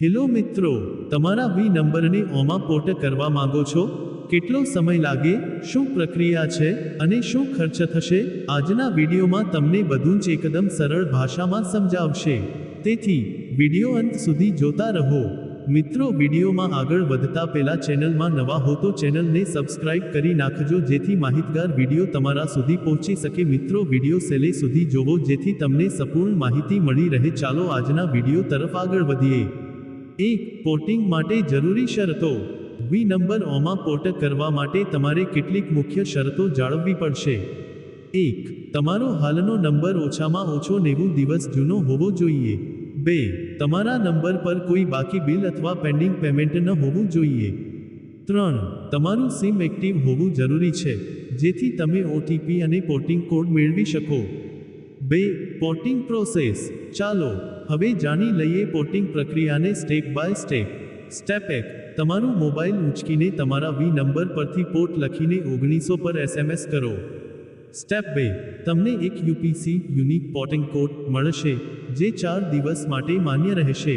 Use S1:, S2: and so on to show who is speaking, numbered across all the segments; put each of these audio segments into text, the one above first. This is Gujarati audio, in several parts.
S1: હેલો મિત્રો, તમારા વી નંબરને ઓમાં પોર્ટ કરવા માંગો છો? કેટલો સમય લાગે? શું પ્રક્રિયા છે? અને શું ખર્ચ થશે? આજના વિડીયોમાં તમને બધું જ એકદમ સરળ ભાષામાં સમજાવશે. તેથી, વીડિયો અંત સુધી જોતા રહો. મિત્રો, વિડીયોમાં આગળ વધતા પહેલાં ચેનલમાં નવા હો તો ચેનલને સબસ્ક્રાઇબ કરી નાખજો જેથી માહિતગાર વીડિયો તમારા સુધી પહોંચી શકે. મિત્રો, વીડિયો સેલે સુધી જોવો જેથી તમને સંપૂર્ણ માહિતી મળી રહે. ચાલો આજના વીડિયો તરફ આગળ વધીએ. એક પોર્ટિંગ માટે જરૂરી શરતો. વી નંબર ઓમાં પોર્ટ કરવા માટે તમારે કેટલીક મુખ્ય શરતો જાળવવી પડશે. એક, તમારો હાલનો નંબર ઓછામાં ઓછો નેવું દિવસ જૂનો હોવો જોઈએ. બે, તમારા નંબર પર કોઈ બાકી બિલ અથવા પેન્ડિંગ પેમેન્ટ ન હોવું જોઈએ. ત્રણ, તમારું સિમ એક્ટિવ હોવું જરૂરી છે, જેથી તમે ઓટીપી અને પોર્ટિંગ કોડ મેળવી શકો. બે પોટિંગ પ્રોસેસ ચાલો, હવે જાણી લઈએ પોટિંગ પ્રક્રિયાને સ્ટેપ બાય સ્ટેપ સ્ટેપ એક, તમારું મોબાઈલ ઉંચકીને તમારા વી નંબર પરથી પોર્ટ લખીને ઓગણીસો પર એસએમએસ કરો. સ્ટેપ બે, તમને એક યુપીસી યુનિક પોટિંગ કોડ મળશે, જે ચાર દિવસ માટે માન્ય રહેશે.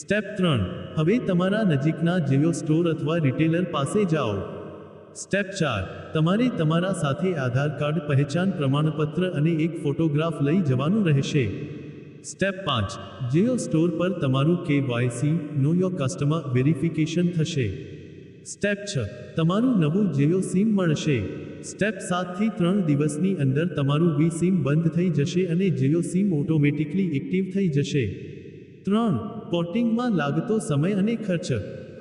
S1: સ્ટેપ ત્રણ, હવે તમારા નજીકના જીઓ સ્ટોર અથવા રિટેલર પાસે જાઓ. સ્ટેપ ચાર. તમારે તમારા સાથે આધાર કાર્ડ, પહેચાન, પ્રમાણપત્ર અને એક ફોટોગ્રાફ લઈ જવાનું રહેશે. સ્ટેપ પાંચ. જીઓ સ્ટોર પર તમારું K YC know your customer verification થશે. સ્ટેપ છ. તમારું નવું જીઓ સિમ મળશે. સ્ટેપ સાતથી ત્રણ દિવસની અંદર તમારું વી સિમ બંધ થઈ જશે અને જીઓ સિમ ઓટોમેટિકલી એક્ટિવ થઈ જશે. ત્રણ. પોર્ટિંગમાં લાગતો સમય અને ખર્ચ.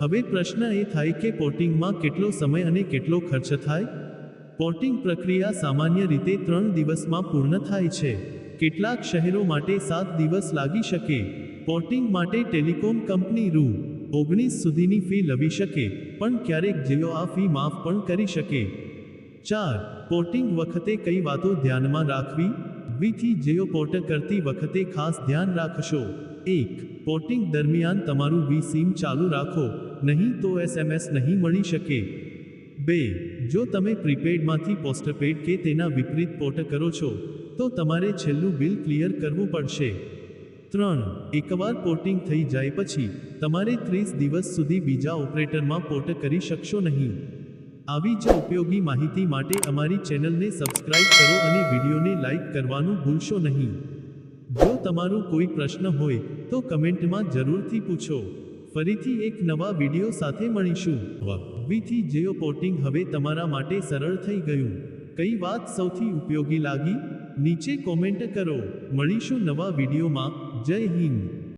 S1: હવે પ્રશ્ન એ થાય કે પોર્ટિંગમાં કેટલો સમય અને કેટલો ખર્ચ થાય? પોર્ટિંગ પ્રક્રિયા સામાન્ય રીતે ત્રણ દિવસમાં પૂર્ણ થાય છે. કેટલાક શહેરો માટે સાત દિવસ લાગી શકે. પોર્ટિંગ માટે ટેલિકોમ કંપની રૂ. ઓગણીસ સુધીની ફી લવી શકે, પણ ક્યારેક જેઓ આ ફી માફ પણ કરી શકે. ચાર. પોર્ટિંગ વખતે કઈ વાતો ધ્યાનમાં રાખવી? વીથી જેઓ પોર્ટ કરતી વખતે ખાસ ધ્યાન રાખશો. એક. પોર્ટિંગ દરમિયાન તમારું વી સીમ ચાલુ રાખો. નહીં તો એસએમએસ નહીં મળી શકે. બે, જો તમે પ્રીપેડમાંથી પોસ્ટપેડ કે તેના વિપરીત પોર્ટ કરો છો, તો તમારે છેલ્લું બિલ ક્લિયર કરવું પડશે. ત્રણ, એકવાર પોર્ટિંગ થઈ જાય પછી તમારે ત્રીસ દિવસ સુધી બીજા ઓપરેટરમાં પોર્ટ કરી શકશો નહીં. આવી જ ઉપયોગી માહિતી માટે અમારી ચેનલને સબસ્ક્રાઇબ કરો અને વિડીયોને લાઇક કરવાનું ભૂલશો નહીં. જો તમારો કોઈ પ્રશ્ન હોય, તો કમેન્ટમાં જરૂરથી પૂછો. ફરીથી એક નવા વીડિયો સાથે મળીશું. વીથી જેઓ પોર્ટિંગ હવે તમારા માટે સરળ થઈ ગયું. કઈ વાત સૌથી ઉપયોગી લાગી? નીચે કોમેન્ટ કરો. મળીશું નવા વિડીયોમાં. જય હિન્દ.